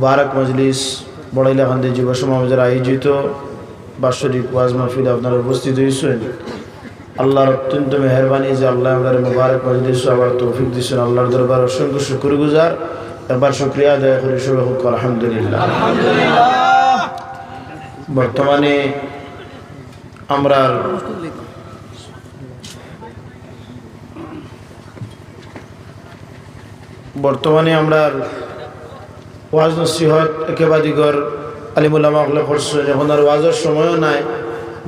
মুবারক মজলিস বড়াইলাকান্দি যুব সমাজের আয়োজিত বাৎসরিক ওয়াজ মাহফিলে আপনারা উপস্থিত হয়েছেন। আল্লাহর অত্যন্ত মেহরবানি যে আল্লাহ আমাদের মুবারক মজলিস আবার তৌফিক দিচ্ছেন আল্লাহর দরবার অসংখ্য শুক্র গুজার এবার শুক্রিয়া আদায় করি শুভ হোক, আলহামদুলিল্লাহ। বর্তমানে আমরা বর্তমানে আমরা ওয়াজ নসিহত একেবাদিগর আলিমুল্লামা হলে করছেন এখন আর ওয়াজের সময়ও নাই,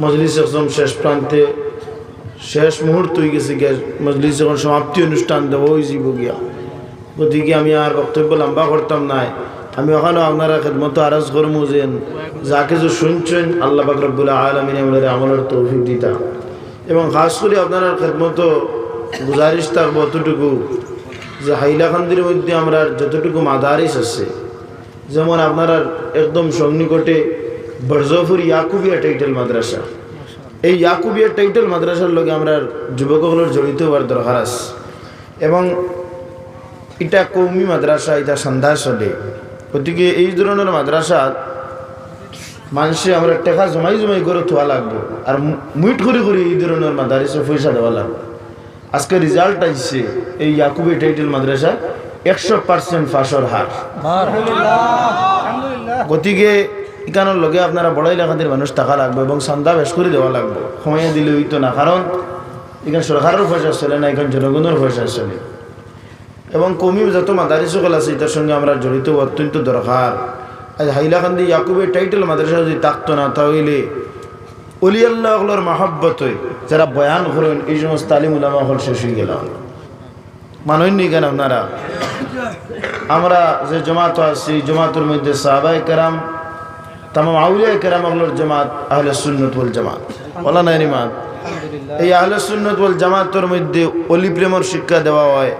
মজলিস একদম শেষ প্রান্তে, শেষ মুহূর্ত হয়ে গেছে মজলিস যখন সমাপ্তি অনুষ্ঠান দেব, ওই জীব গিয়া। গতিকে আমি আর বক্তব্য লম্বা করতাম নাই। আমি ওখানেও আপনারা খেদমত আরজ করব যে যা কিছু শুনছেন আল্লাহ বাকরবুল্লাহ আলমিন আমাদের আমলের তৌফিক দিতা। এবং খাস করে আপনার খেদমত গুজারিশ থাকব অতটুকু, যে হাইলাকান্দির মধ্যে আমরা যতটুকু মাদারিস আছে যেমন আপনার একদম সন্নিকটে বরজফুর ইয়াকুবিয়া টাইটেল মাদ্রাসা। এই ইয়াকুবিয়া টাইটেল মাদ্রাসার লগে আমরা যুবকগুলোর জড়িত হওয়ার দরকার আছে। এবং এটা কৌমি মাদ্রাসা, এটা সন্ধ্যাস চলে গতিকে এই ধরনের মাদ্রাসা মানুষে আমরা টেকা জমাই জমাই করে থোয়া লাগবো। আর মুইট করে করে এই ধরনের মাদারিসে পয়সা দেওয়া লাগবে। আজকে রেজাল্ট আইছে এই ইয়াকুবি টাইটেল মাদ্রাসা। একশো পার্সেন্ট ফাঁসর হার। গতিকে এখানোর লগে আপনারা বড় এলাকাদের মানুষ টাকা লাগবে এবং সন্ধ্যা বেশ করে দেওয়া লাগবে। সময় দিলে হইতো না, কারণ এখানে সরকারের পয়সা চলে না, এখানে জনগণের পয়সা চলে এবং কমি যত মাদারি সকল আছে, এটার সঙ্গে আমরা জড়িত অত্যন্ত দরকার। আজ হাইলাকান্দি ইয়াকুবের টাইটেল মাদ্রাসা যদি থাকতো না, তাহলে অলি আল্লাহর মাহব্বত যারা বয়ান করেন, এই সমস্ত আলিম উলামা হল শেষ হয়ে গেলাম। মাননি কেন আপনারা? আমরা যে জমাত আছি, জমাতের মধ্যে সাহাবাই কেরাম তাম আউলিয়া কেরাম আল্লাহর জামাত, আহলে সুন্নত ওয়াল জামাত। বলা নাই নিমাত? এই আহলে সুন্নত ওয়াল জামাতের মধ্যে অলি প্রেমর শিক্ষা দেওয়া হয়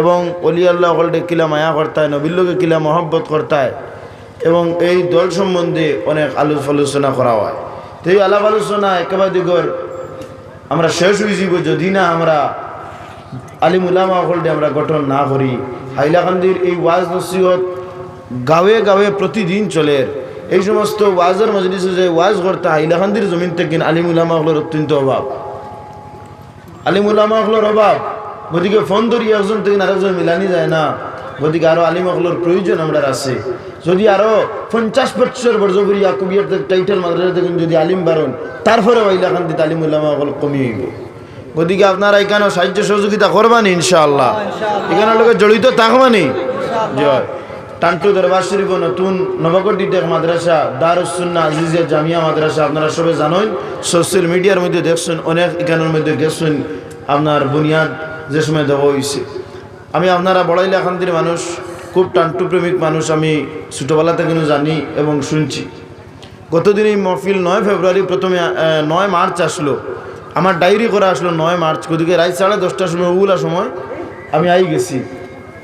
এবং অলি আল্লাহ হলটে কিলা মায়া করতায় নবিল্লকে কিলা মহব্বত করতায় এবং এই দল সম্বন্ধে অনেক আলোচ আলোচনা করা হয়। তো এই আলাপ আলোচনা একেবারে দিগর আমরা শেষ হয়ে যদি না আমরা আলিম উলামা হলটে আমরা গঠন না করি। হাইলাকান্দির এই ওয়াজ নসিহত গাঁয়ে গাঁয়ে প্রতিদিন চলে। এই সমস্ত ওয়াজের মজলিসে যে ওয়াজ করতে হাইলাকান্দির জমিন থেকে আলিম উলামা হলের অত্যন্ত অভাব। আলিম উলামা হলের অভাব, গতিকে ফোন ধরি একজন থেকে আরেকজন মিলানি যায় না। গতিকে আরও আলিম হলের প্রয়োজন আমরা আছে। যদি আরও পঞ্চাশ বছর বর্জপুরি ইয়াকুবিয়ার টাইটেল মাদ্রাসা থেকে যদি আলিম বারণ তারপরে হাইলাকান্দিতে আলিম উলামা হল কমি হইব গতিকে আপনারা এখানে সাহায্য সহযোগিতা করবানি ইনশাআল্লাহ। এখানে লোকে জড়িত থাকবানি। জয়। টান্টু দরবার শরীফ নতুন নবগঠিত মাদ্রাসা দারুসুন্না আজিজিয়া জামিয়া মাদ্রাসা আপনারা সবে জানেন সোশ্যাল মিডিয়ার মধ্যে দেখছেন অনেক এখানের মধ্যে গেছেন আপনার বুনিয়াদ যে সময় দেওয়া হয়েছে আমি আপনারা বড়াইলাকান্দির মানুষ খুব টান্টু প্রেমিক মানুষ আমি ছোটোবেলা থেকে জানি এবং শুনছি। গতদিন এই মহফিল নয় ফেব্রুয়ারি প্রথমে নয় মার্চ আসলো। আমার ডায়েরি করা আসলো নয় মার্চ গদিকে রাত সাড়ে দশটার সময় ওগুলা সময়, আমি আই গেছি।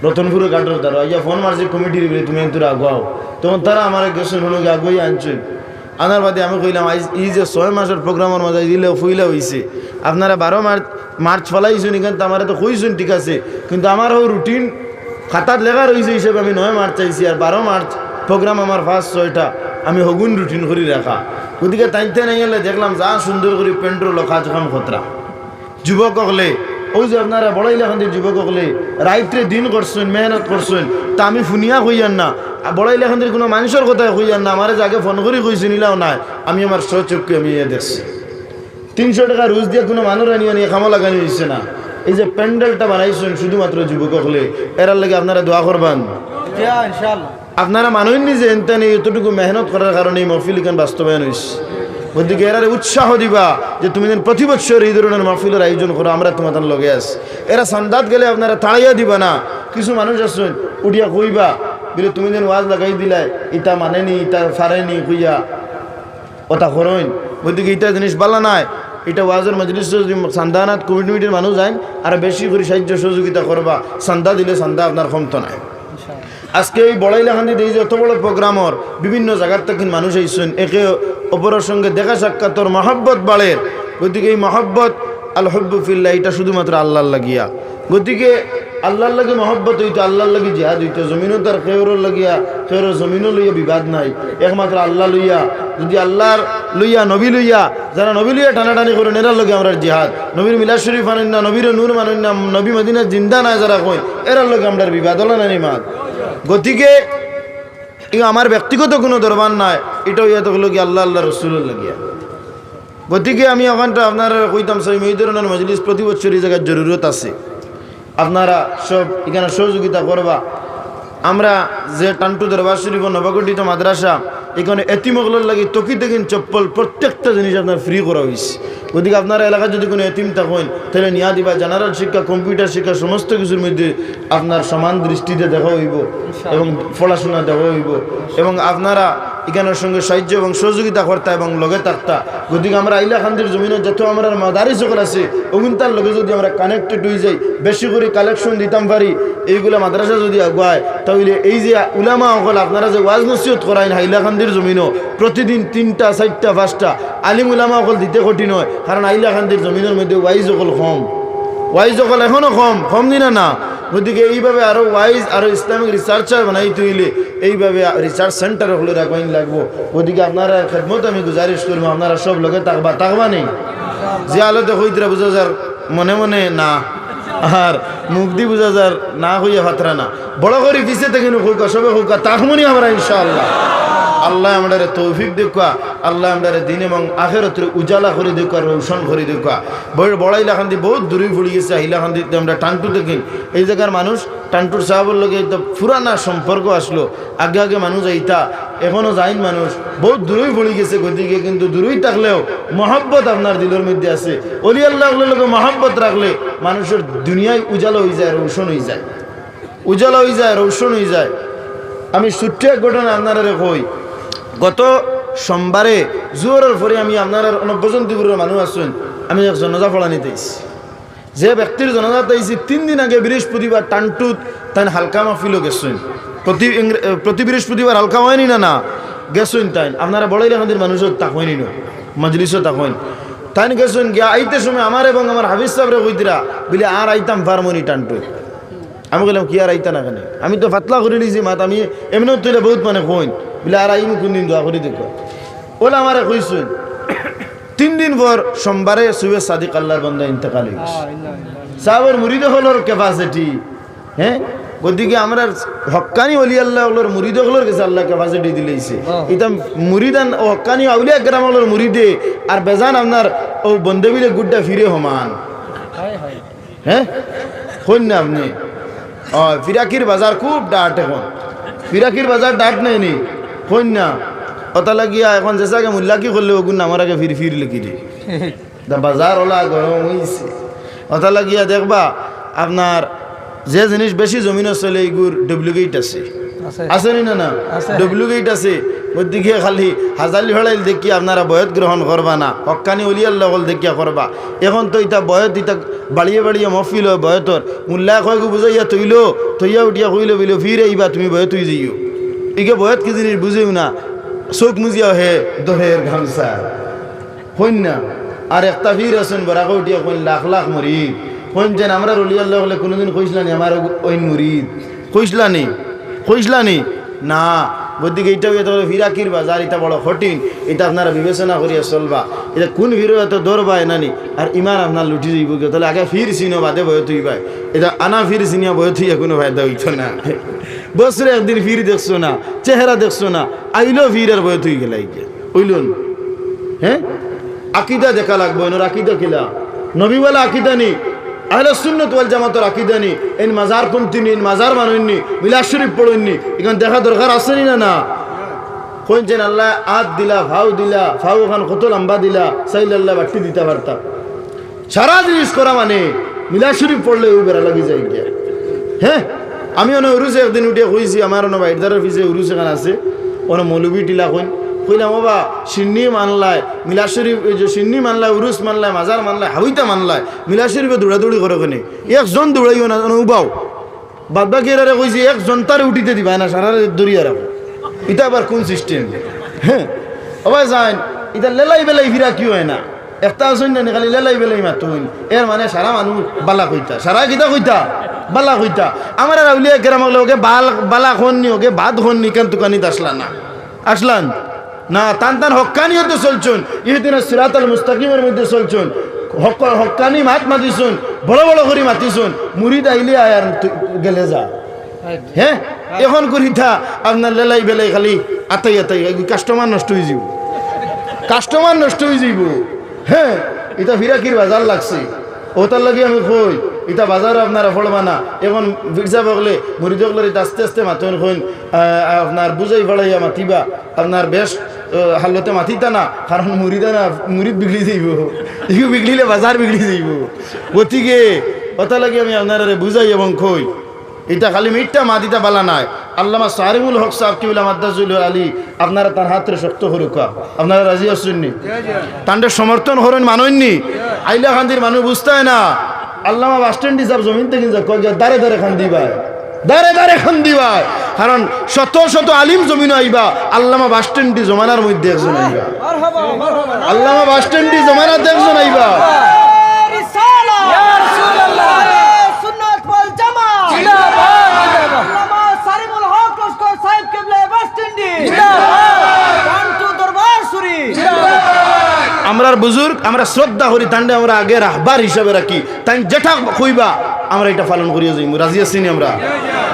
রতনপুরে কাটার দ্বারা। ইয়া ফোন মারছে কমিটির বলে, তুমি তোর আগুয়াও তখন তারা আমার গেছেন হলো আগুয়াই আনছেন আনার বাদে আমি কইলাম এই যে ছয় মাসের প্রোগ্রামের মাঝে দিলে ফুইলা হয়েছে আপনারা বারো মার্চ মার্চ ফলাইছেন এখান তো আমার তো কইছেন, ঠিক আছে? কিন্তু আমারও রুটিন খাতার লেখা রয়েছে হিসেবে আমি নয় মার্চ চাইছি আর বারো মার্চ প্রোগ্রাম আমার ফার্স্ট ছয়টা। আমি হগুন রুটিন করে রাখা। গতিকে তাইতে নাই গেলে দেখলাম যা সুন্দর করে পেন্ট্রোল কাজ কাম খতরা যুবক হলে ওই যে আপনারা বড়াই লেখান্তির যুবক হলে রাইত্রে দিন করছেন মেহনত করছেন তা আমি শুনিয়া কইয়ান না। বড়াই লেখান্তির কোনো মানুষের কথা কইয়ান না আমার যাকে ফোন করে কইছি নিলাও নাই, আমি আমার সচক্ষে আমি ইয়ে দেখছি তিনশো টাকা রুজ দিয়ে কোনো মানুষ আনিয়ে নিয়ে খামো লাগানি হয়েছে না। এই যে প্যান্ডেলটা বানাইছেন শুধুমাত্র যুবক হলে এরার লাগে আপনারা দোয়া করবান আপনারা মানুষনি যে এনতেন এতটুকু মেহনত করার কারণে এই মহফিল এখান বাস্তবায়ন হয়েছে গতিকে এরারে উৎসাহ দিবা যে তুমি যেন প্রতি বছর এই ধরনের মাহফিলের আয়োজন করো, আমরা তোমাদের লগে আস এরা সন্দাত গেলে আপনারা তাড়াইয়া দিবা না। কিছু মানুষ আছেন উঠিয়া কইবা, বলে তুমি যেন ওয়াজ লাগাই দিলাই, ইটা মানেনি ইটা ফারেনি কইয়া। কথা করইন। গতিকে ইটা জিনিস ভালো নাই। এটা ওয়াজের মজলিস যদি সান্দানাত কমিটির মানুষ যায় আর বেশি করে সাহায্য সহযোগিতা করবা। সান্দা দিলে সান্দা আপনার ক্ষমতা নাই। আজকে এই বড়াইলাখান্দি এই যে এত বড় প্রোগ্রামর। বিভিন্ন জায়গার থেকে মানুষ আইসেন, একে অপরের সঙ্গে দেখা সাক্ষাৎর মহাব্বত বাড়ের। গতিকে এই মহাব্বত, আল হব্বুফিল্লা এটা শুধুমাত্র আল্লাহ লাগিয়া। গতিকে আল্লাহর লাগে মহব্বত হইতো আল্লাহর লাগে জিহাদ হইতো, জমিনও তার খেয়রর লাগিয়া, খেয়র জমিনও লইয়া বিবাদ নাই। একমাত্র আল্লাহ লইয়া, যদি আল্লাহর লইয়া, নবী লইয়া, যারা নবী লইয়া টানাটানি করেন, এরার লগে আমরা জিহাদ। নবীর মিলাদ শরীফ আনেন না, নবীর নূর মানেন না, নবী মদিনা জিন্দা নাই যারা কই এরার লগে আমরা বিবাদ হলো না নিমাদ গতিকে ইও আমার ব্যক্তিগত কোনো দরবার নাই, এটাও ইয়া তো হলো কি আল্লাহ আল্লাহ রসুলের লাগিয়া। গতিকে আমি ওখানটা আপনারা কইতাম, সেই এই ধরনের মজলিস প্রতি বছর এই জায়গার জরুরত আছে। আপনারা সব এখানে সহযোগিতা করবা। আমরা যে টান্টু দরবার শরীফ নবগঠিত মাদ্রাসা এখানে এতিমগুলোর লাগে তকি দেখেন চপ্পল প্রত্যেকটা জিনিস আপনার ফ্রি করা হয়েছে ওদিকে আপনার এলাকায় যদি কোনো এতিম থাকেন তাহলে নিয়া দিবা। জেনারেল শিক্ষা কম্পিউটার শিক্ষা সমস্ত কিছুর মধ্যে আপনার সমান দৃষ্টিতে দেখা হইব এবং পড়াশোনা দেখা হইব। এবং আপনারা এখানের সঙ্গে সাহায্য এবং সহযোগিতা করতা এবং লগে থাকতা গতিকে আমরা আইলা খান্দির জমিনে যত আমরা মাদারি সকল আছে ওগুনতার লগে যদি আমরা কানেক্টেড হয়ে যাই, বেশি করে কালেকশন দিতাম পারি। এইগুলা মাদ্রাসা যদি আগুয়ায়, তাহলে এই যে উলামা সকল আপনারা যে ওয়াজ নসিহত করাইন হাইলাকান্দির জমিনও, প্রতিদিন তিনটা, চারটা, পাঁচটা, আলিম উলামা সকল দিতে কঠিন হয়, কারণ হাইলাকান্দির জমিনের মধ্যে ওয়াইজ সকল কম। ওয়াইজ সকল এখনও কম কম দিনা না। গতিকে এইভাবে আরও ওয়াইজ আরও ইসলামিক রিসার্চার বানাই তুইলে এইভাবে রিসার্চ সেন্টার হলে রাখবাইন লাগবো। গতিকে আপনারা খেদমত আমি গুজারিশ করব, আপনারা সব লগে তাকবা তাকবা নেই। যে আলোতে হইতরা বুঝা যার মনে মনে না, আর দি বুঝা যার না হইয়া ভাতরা না। বড় করে পিছিয়ে থেকে হোকা সবে হোক তাকমনি আমরা ইনশাআল্লাহ। আল্লাহ আমরা তৌফিক দেখা আল্লাহ আমরা দিন এবং আখেরতের উজালা করে দেখা রৌশন করে দেখা বড় বড়াইলাখান্দি বহুত দূরে ফুড়ি গেছে আহিলাখান্দিতে আমরা টান্টু দেখি। এই জায়গার মানুষ, টান্টুর সাহাবর লগে তো পুরানা সম্পর্ক আসলো। আগে আগে মানুষ আইতা, এখনও যাইন মানুষ। বহুত দূরেই ফুড়ি গেছে গতিকে কিন্তু দূরেই থাকলেও মহাব্বত আপনার দিলের মধ্যে আছে। অলি আল্লাহ লোকে মহব্বত রাখলে মানুষের দুনিয়ায় উজালা হয়ে যায়, রৌশন হয়ে যায়। উজালা হয়ে যায়, রৌশন হয়ে যায়। আমি ছোট্ট এক ঘটনা আপনারা কই গত সোমবারে জোরের পরে আমি আপনার নব্বজন্তিপুরের মানুষ আছেন। আমি জনজা ফলা নিতেছি যে ব্যক্তির জনজা তাইছি তিন দিন আগে বৃহস্পতিবার টানটুত তাই হালকা মাহফিলও গেছেন। প্রতি প্রতি বৃহস্পতিবার হালকা হয়নি না না? গেছেন তাই আপনারা বড় এলাকাদের মানুষও তাক হয়নি না মজলিসও তাক হয়নি। তাই গেছেন গিয়া আইতে সময় আমার এবং আমার হাফিজ সাহেবরে কইতিরা, বলে, আর আইতাম ফার্মনি টানটুত। আমি বললাম কি আর আইতা না কেন? আমি তো ফাতলা করে নিয়েছি মাত, আমি এমনিও তুই বহুত মানে কইন। বলে আর আইন কোন দিন দোয়া করে দেখো। ওলা আমার কইসুন তিন দিন পর সোমবারে সুবে সাদিক আল্লাহর বন্ধা ইন্তেকাল হয়ে গেছে। সাহাবের মুরিদ হলোর ক্যাপাসিটি হ্যাঁ? গতিকে আমরা হক্কানি অলি আল্লাহ হলোর মুরিদ হলোর কাছে আল্লাহ ক্যাপাসিটি দিলেইছে। এটা মুরিদান ও হক্কানি আউলিয়া গ্রাম হলোর মুরিদে আর বেজান আপনার ও বন্ধবিলে গুড্ডা ফিরে সমান হ্যাঁ শুন না আপনি। ও ফিরাকির বাজার খুব ডাট এখন। ফিরাকির বাজার ডাট নেই নি না অতা লাগিয়া এখন জেসাকে মূল্যা কি করলে ওগুন আমার আগে ফির ফির লিখি দি? বাজার ওলা গরম হয়েছে অতা লাগিয়া দেখবা আপনার যে জিনিস বেশি জমিনে চলে এইগুর ডুপ্লিকেট আছে। আছে। নি না? না ডুপ্লিকেট আছে। গতিকে খালি হাজালি হলাইল দেখি আপনারা বয়ত গ্রহণ করবা না। হক্কানি উলিয়াল্লাহ হল দেখিয়া করবা এখন তো ইতা বয়ত ইতা বাড়িয়ে বাড়িয়ে মফিল হয় বয়তর মূল্যা কয়গু বুঝাইয়া তৈল তৈয়া উঠিয়া কইল বইল ফির আইবা তুমি বয়ত তুই যাইও। ইকে বয়ত কি জিনিস বুঝেও না। চোখ মুজিয়া হে দহের ঘামসা হইন না। আর একটা ফির আছেন বরাকে উঠিয়া কইন লাখ লাখ মরিদ কইন যেন আমরা রলিয়াল্লাহ হলে কোনোদিন কইসলানি আমার ওই মুরিদ কইসলানি কইসলানি না। গতিকে এইটাও এত ফিরাকির বাজার এটা বড় কঠিন। এটা আপনারা বিবেচনা করিয়া চলবা। এটা কোন ফিরো এত দৌড়বায় নানি আর ইমান আপনার লুটি যাইব কেউ তাহলে আগে ফির চিনো বাদে বয়ে তুই ভাই এটা আনা ফির চিনিয়া বয়ে তুই কোনো ফায়দা হইতো না। বছরে একদিন ফির দেখছ না, চেহারা দেখছ না আইলো ফির আর বয়ে তুই গেলাই ওইলুন হ্যাঁ? আকিদা দেখা লাগবো, এনার আকিদা কিলা? নবীওয়ালা আকিদা নি আহলে সুন্নত ওয়াল জামাতের আকিদা নি এন মাজার পন্থী নি এন মাজার মানুষনি মিলাদ শরীফ পড়েননি এখানে দেখা দরকার আছেনি না না কইছেন আল্লাহ আত দিলা, ভাও দিলা ভাও খান কত লম্বা দিলা চাইল আল্লাহ বাটি দিতে পারতাম সারা জিনিস করা মানে মিলাদ শরীফ পড়লে ওই বেড়া লাগি যায় হ্যাঁ? আমি অনেক উরুসে একদিন উঠে কইছি, আমার অনেক বাইরদারের পিছিয়ে উরুস এখানে আছে অনেক মৌলবী টিলা কইন। কইলাম বাবা সিন্নি মানলায় মিলা শরীফ সিন্নি মানলায় উরুস মানলায়, মাজার মানলায়, হাবিতা মানলায় মিলা শরীফে দৌড়াদৌড়ি করে কোনে। একজন দৌড়াইও না উবাও। বাদ বাকি এরারে কইছি, একজন তারে উঠিতে দিবা না সারা দৌড়িয়া রাখো এটা আবার কোন সিস্টেম হ্যাঁ। অবাই যাইন এটা লেলাই বেলাই ফিরা কি হয় না। একটা আসুন না, খালি লেলাই বেলাই মাতুন এর মানে সারা মানুষ বালা কইতা, সারা কিতা কইতা, বালা কইতা। আমার আর আউলিয়া কেরাম ওকে বাল, বালা খননি, ওকে বাদ খননি কেন তুকানিত আসলা না। আসলান? না তান তান হক্কানি হতে চলছুন ইহদিন সিরাতাল মুস্তাকিমের মধ্যে চলছুন হক, হক্কানি মাত মাতিছুন বড় বড় করে মাতিছুন মুরিদ আইলে আয়ার গেলে যা। হ্যাঁ এখন করি থা আপনার লেলাই বেলাই খালি আতাই আতাই কাস্টমার নষ্ট হয়ে যাব। কাস্টমার নষ্ট হয়ে যাইব হ্যাঁ এটা ফিরাকির বাজার লাগছে। ওটার লাগে আমি কই এটা বাজার আপনারা ফলবা না। এখন বিরজা বগলে, মুড়ি জগলের এটা আস্তে আস্তে মাতন কইন আপনার বুঝাই ফলাইয়া মাতিবা। আপনার বেশ হালতে মাতিতা না, কারণ মুড়িদা না মুড়িদ বিগড়ি যাইব। ইগু বিগড়িলে বাজার বিগড়ি যাইব। গতিকে ওটা লাগে আমি আপনারা বুঝাই এবং কই এটা খালি মিটটা মাদিটা বালা নাই। আল্লামা সারিমুল হক সাহেব কি বলে মাদ্দাজুল আলী আপনারা তার হাতের শক্ত হরুকা আপনারা রাজি আসছেননি তান্ডে সমর্থন হরেন মানননি আইলা খান্দির মানুষ বুঝতে না। আল্লামা বাস স্ট্যান্ড হিসাব জমিন থেকে দাঁড়ে দাঁড়ে খান দিবাই দাঁড়ে দাঁড়ে খান দিবাই কারণ শত শত আলিম জমিন আইবা আল্লামা বাস স্ট্যান্ডটি জমানার মধ্যে একজন আইবা। আল্লামা বাস স্ট্যান্ডটি জমানাতে একজন আইবা। আমরার বুজুর্গ, আমরা শ্রদ্ধা করি তান্ডে আমরা আগে রাহবার হিসাবে রাখি। তাই যেটা কইবা আমরা এটা পালন করিয়া যাই রাজি আছি নি আমরা?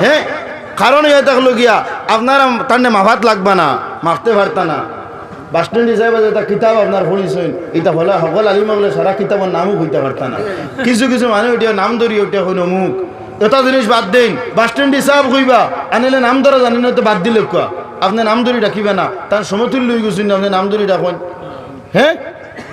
হ্যাঁ? কারণ ইয়ে থাকল গিয়া আপনারা তান্ডে মাভাত লাগবা না মাখতে পারতা না। বাস স্ট্যান্ড হিসাবে যেটা কিতাব আপনার পড়িছেন এটা হলে সকল আলিম হলে সারা কিতাবের নামও কইতে পারতা না। কিছু কিছু মানুষ ওইটা নাম ধরি ওইটা হইল অমুক এটা জিনিস বাদ দেন, বাস স্ট্যান্ড হিসাব কইবা আনিলে নাম ধরা জানেন তো বাদ দিলে কোয়া আপনি নাম ধরি ডাকিবে না তার সমতুল্য হয়ে গেছেন আপনি নাম ধরি ডাকেন। হ্যাঁ?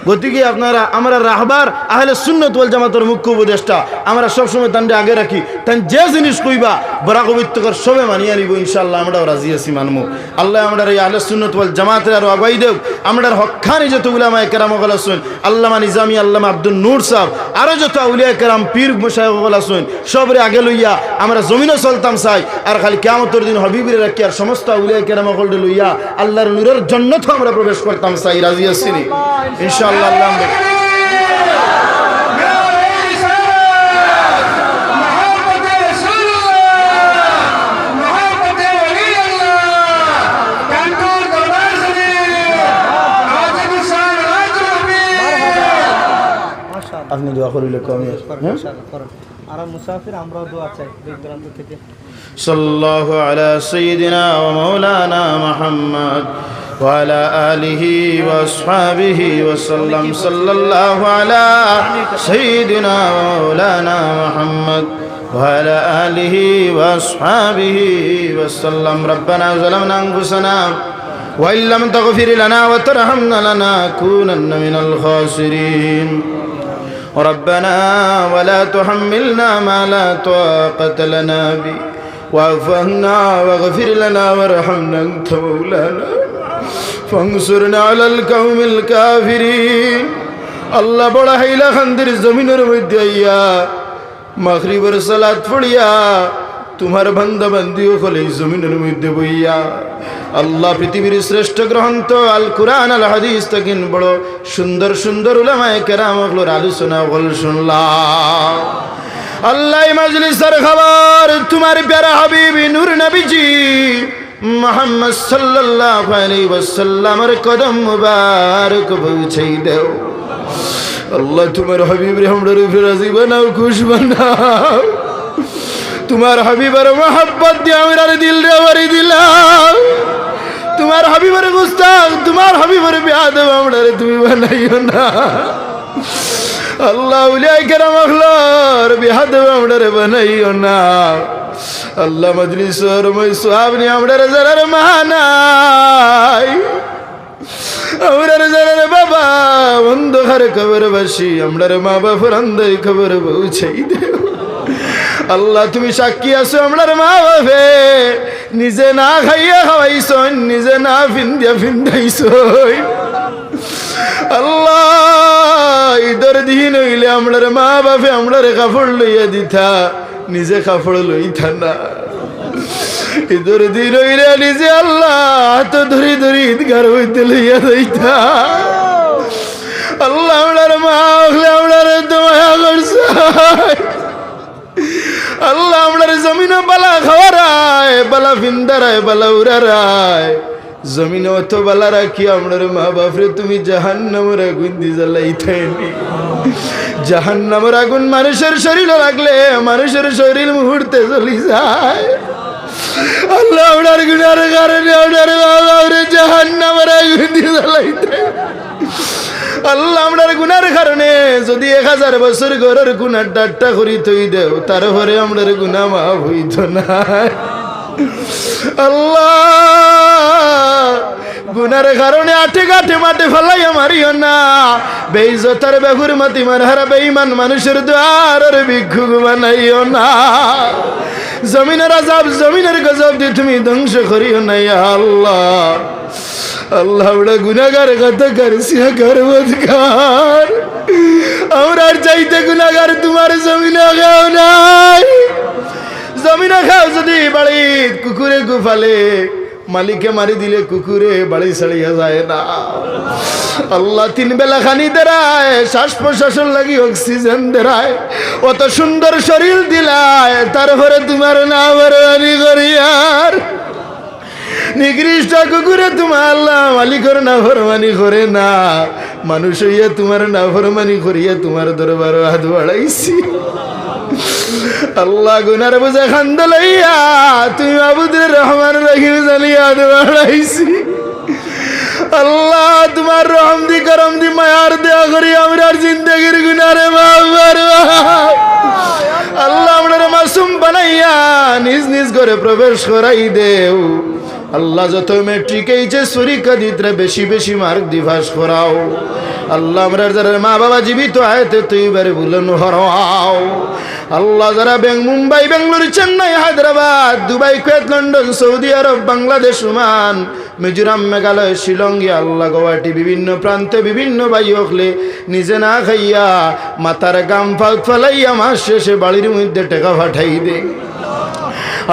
গতিকে আপনারা? আমরা রাহবার আহলে সুন্নত ওয়াল জামাতের মুখ্য উপদেষ্টা। আমরা সবসময় তান্ডে আগে রাখি। তাই যে জিনিস কইবা বরা কবিত্বকর সবে মানিয়ে নিব ইনশাল্লাহ আমরাও রাজি আছি, মানমু। আল্লাহ আমরা এই আহলে সুন্নত ওয়াল জামাতের আরও আগাই দেব আমরা হক্কানি যত উলামায়ে কেরাম গল আসুন আল্লামা নিজামি, আল্লামা আব্দুল নূর সাহেব, আরও যত আউলিয়া কেরাম, পীর মুশাইখ গল আসুন সবরে আগে লইয়া আমরা জমিনও চলতাম চাই। আর খালি কেমতর দিন হবিবিরে রাখি, আর সমস্ত আউলিয়া কেরাম গল লইয়া আল্লাহর নূরের জন্য তো আমরা প্রবেশ করতাম চাই, রাজি আছি নি? ইনশাআল্লাহ আল্লাহ আমরা আপনি দোয়া করিলে কমে হ্যাঁ আর মুসাফির আমরাও দোয়া চাই দূর দূরান্ত থেকে صلى الله على سيدنا ومولانا محمد وعلى آله وأصحابه وسلم صلى الله على سيدنا ومولانا محمد وعلى آله وأصحابه وسلم. ربنا ظلمنا أنفسنا وإن لم تغفر لنا وترحمنا لنكونن من الخاسرين. ربنا ولا تحملنا ما لا طاقة لنا به واغفر لنا وارحمنا أنت مولانا. ফাংসুরনা আলাল কাউমিল কাফিরিন আল্লাহ বড় হাইলা খান্দির জমিনের মধ্যে আইয়া মাগরিবের সালাত পড়িয়া তোমার বান্দা বান্দিও হলে জমিনের মধ্যে বইয়া আল্লাহ পৃথিবীর শ্রেষ্ঠ গ্রন্থ আল কুরআন আল হাদিস তখন বড় সুন্দর সুন্দর উলামায়ে কেরাম ওগুলোর আলোচনা বল শুনলাম আল্লাহ মাজলিসার খাবার তোমার প্যারা হাবিবি নূর নবীজি মোহাম্মদ সাল্লাল্লাহু আলাইহি ওয়াসাল্লামের কদম মুবারক পৌঁছাই দাও। আল্লাহ, তোমার হাবিব রে, আমরা ফিরাজি বানাও খুশ বানাও তোমার হাবিবের মোহাব্বত দিয়ে আমার দিল রে ভরি দিলাম। তোমার হাবিবের গুস্তাখ, তোমার হাবিবের বিয়া দেব আমরা তুমি বানাইও না। আল্লাহ উলিয়াই কেরাম আখলার বিয়া দেব আমরা বানাইও না। আল্লাহ মজলিসর মই সুহাবনি আমরা যারা মানাই। আমরার জানার বাবা, অন্ধকার খবর বাসি আমরার মা বাবার অন্ধই খবর পৌঁছাই দেও। আল্লাহ, তুমি সাক্ষী আছো আমরার মা বাপে নিজে না খাইয়া খাওয়াইছ নিজে না ফিন্দিয়া ফিন্দাইছ আল্লাহ, ঈদের দিন হইলে আমরার মা বাপে আমরার কাপড় লইয়া দিথা নিজে কাপড় লইথা না। ঈদের দিন নিজে আল্লাহ হাত ধরি ধরি ঈদগার হইতে লইয়া দিতা আল্লাহ আমরার মা হলে আমরার দয়া করছে। আল্লাহ আমরার জমিনে বালা খাওয়ারায়, বালা ফিন্দারায় বালা উড়ারায়। জমিনে অত বালা রাখি আমরার মা বাপরে তুমি জাহান্নামের আগুন দি জ্বালাইতেনি জাহান্নামের আগুন মানুষের শরীরে রাখলে মানুষের শরীর মুহূর্তে চলি যায়। আল্লাহ ওনার গুনার কারণে ওনার বাবা ওরে জাহান্নামের আগুন দিয়ে জ্বালাইতে। আল্লাহ আমরার গুনার কারণে যদি এক হাজার বছর ঘরের গুনার ডাট্টা করি তৈ দেও, তারপরে আমরার গুনা মাফ হইত না। আল্লাহ। গুনার কারণে আটে গাঠে মাঠে ফেলাইয়া মারিও না। বেইজতার বেগুর মাতি মার হারা বেইমান মানুষের দ্বার ভিক্ষুক বানাইও না। জমিনের আজাব জমিনের গজব দিয়ে তুমি ধ্বংস করিও না আল্লাহ। আল্লাহ ওরা গুনাগার কথা করছিয়া গর্বৎকার আমরা আর চাইতে গুনাগার, তোমার জমিনে খাও নাই। জমিনে খাও যদি বাড়ি, কুকুরে গুফালে, মালিকে মারি দিলে কুকুরে বাড়ি ছাড়িয়া যায় না। আল্লাহ তিন বেলা খানি দেরায়, শ্বাস প্রশ্বাসন লাগি অক্সিজেন দেরায়। অত সুন্দর শরীর দিলায়, তারপরে তোমার নাম রানি করিয়ার। নিকৃষ্ট কুকুরে তোমার আল্লাহ মালিকর নাফরমানি করে না। মানুষ হইয়া তোমার নাফরমানি করিয়া তোমার দরবার হাত বাড়াইছি। আল্লাহ গুনার বোঝা খান্দ লইয়া তুমি আবুদের রহমান রহিম হাত বাড়াইছি আল্লাহ তোমার রহম দি করম দি মায়ার দেয়া করি, আমরা জিন্দগির গুনারে বাবার আল্লাহ আমরা মাসুম বানাইয়া নিজ নিজ করে প্রবেশ করাই দেও। আল্লাহ যত মেট্রিক এইচএস পরীক্ষা দিতে বেশি বেশি মার্ক দিভাস করাও। আল্লাহ আমরা যারা মা বাবা জীবিত আয়তে তুই এবারে বুলন হরাও। আল্লাহ যারা ব্যাং Mumbai Bengaluru Chennai, Hyderabad, Dubai, Kuwait, London, Saudi Arabia, Bangladesh, Oman, Mizoram, Meghalaya শিলংয়ে আল্লাহ গৌহাটি, বিভিন্ন প্রান্তে বিভিন্ন বাই হকলে নিজে না খাইয়া মাথার গাম ফাউত ফেলাইয়া মাস শেষে বাড়ির মধ্যে টাকা পাঠাই দে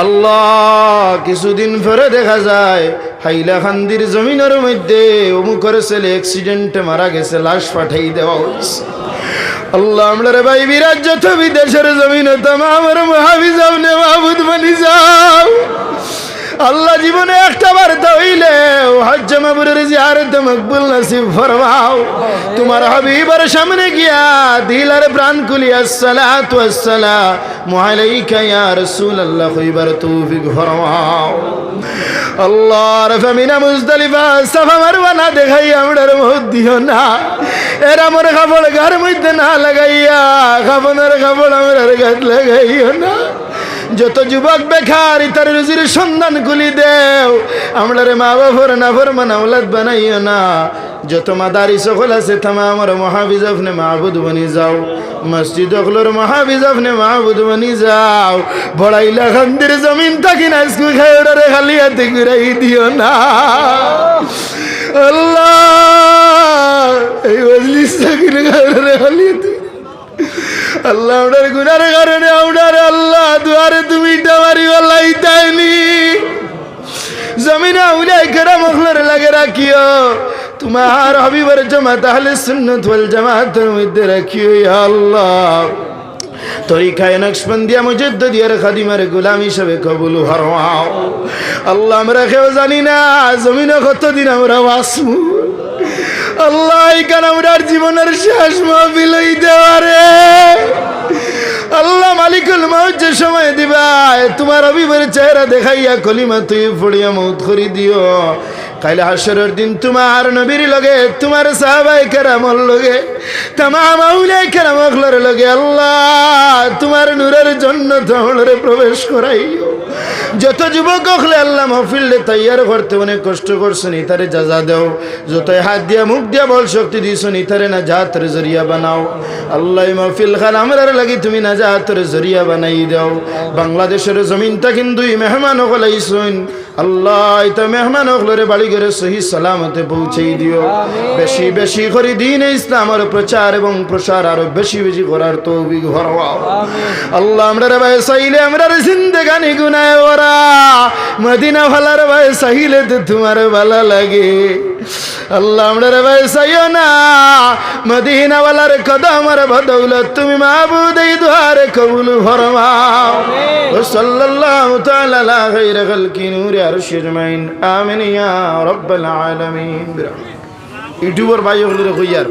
আল্লাহ, কিছুদিন পরে দেখা যায়, হাইলা খান্দির জমিনের মধ্যে অমুকের ছেলে অ্যাক্সিডেন্টে মারা গেছে, লাশ পাঠাই দেওয়া হয়েছে। আল্লাহ, আমরা ভাই বিরাজ যত বিদেশের জমিনে তামামের মহাবিজ নে মাহবুদ বানি যাও। আল্লাহ জীবনে একটা বার্তা হইলে হজ্জ মাবুরের জিয়ারত মকবুল নসিব ফরমাও। তোমার হাবিবার সামনে গিয়া দিলার প্রাণ কুলি আসসালাতু আসসালামু আলাইকা ইয়া রাসূলুল্লাহ কইবার তৌফিক ফরমাও। আল্লাহ রফামিনা মুজদালিফা, সাফা মারওয়া না দেখাই আমরার মত দিও না। এরা মোর কাপড় ঘর মধ্যে না লাগাইয়া, কাপড়ের কাপড় আমরার গাত লাগাইও না। যত যুবক বেকার তার রুজির সন্ধান গুলি দেও। আমরা রে মা বাবার না ফরমান আওলাদ বানাইও না। যত মাদারি সকল আছে থামা আমার মহাবিজ আপনি মাহবুদ বনি যাও। মসজিদ অকলোর মহাবিজ আপনি মাহবুদ বনি যাও। বড়াইলা খান্দির জমিন থাকি না, স্কুল খাই খালি হাতে ঘুরাই দিও না। আল্লাহ, এই মজলিস থাকি রে খালি হাতে আল্লাহ ওনার গুনার কারণে ওনার আল্লাহ দুয়ারে তুমি ডামারি বলাই তাইনি জমিনে উলাই কেরা মখলার লাগে রাখিও। তোমার হবিবার জমা তাহলে সুন্নত ওয়াল জামাতের মধ্যে রাখিও আল্লাহ। তরিকায় নকশবন্দিয়া মুজদ্দিয়ার খাদিমার গোলাম হিসেবে কবুল হরমাও আল্লাহ আমরা কেউ জানি না, জমিনে কতদিন আমরা বাসমু আল্লাহ এখানে আমরার জীবনের শেষ মহবিল দেওয়ারে আল্লাহ, মালিকুল মৌত যে সময় দিবা তোমার অভিমানের চেহারা দেখাইয়া কলিমা তুই পড়িয়া মৌত করি দিও। কাইলে হাসরের দিন তোমার নবীর লগে, তোমার সাহাবাই কেরামর লগে, তামাম আউলাই লগে আল্লাহ, তোমার নূরের জন্য তোমারে প্রবেশ করাইও। যত যুবক হলে আল্লাহ মহফিল্ডে তৈয়ার করতে অনেক কষ্ট করছ নিতারে যাজা দেও। যতই হাত দিয়া, মুখ দিয়া বল শক্তি দিছো নিতারে না জাতের জরিয়া বানাও। আল্লাহ মহফিল খান, আমরার লাগি তুমি না জাতের জরিয়া বানাই দাও। বাংলাদেশের জমিনটা কিন্তু মেহমান হলাইছুন আল্লাহ তো মেহমান হকলরে বাড়ি ঘরে সহি সালামতে পৌঁছেই দিও। বেশি বেশি করে দিন ইসলামের প্রচার এবং প্রসার আরও বেশি বেশি করার তো ঘর আল্লাহ আমরা রে ভাই সাইলে আমরা রে জিন্দেগানি গুনায় ওরা মদিনা ভালার ভাই সাহিলে তো তোমার ভালো লাগে। আল্লাহ আমরা রে ভাই সাইও না মদিনাওয়ালার কদম রে বদৌলত তুমি মাহবুদ এই দুয়ারে কবুল ফরমা। ও সাল্লাল্লাহু তাআলা লা খাইর খালকি নূরে আরশি আজমাইন। আমিন ইয়া রাব্বাল আলামিন। ইউটিউবার ভাই হলিরে কইয়ার।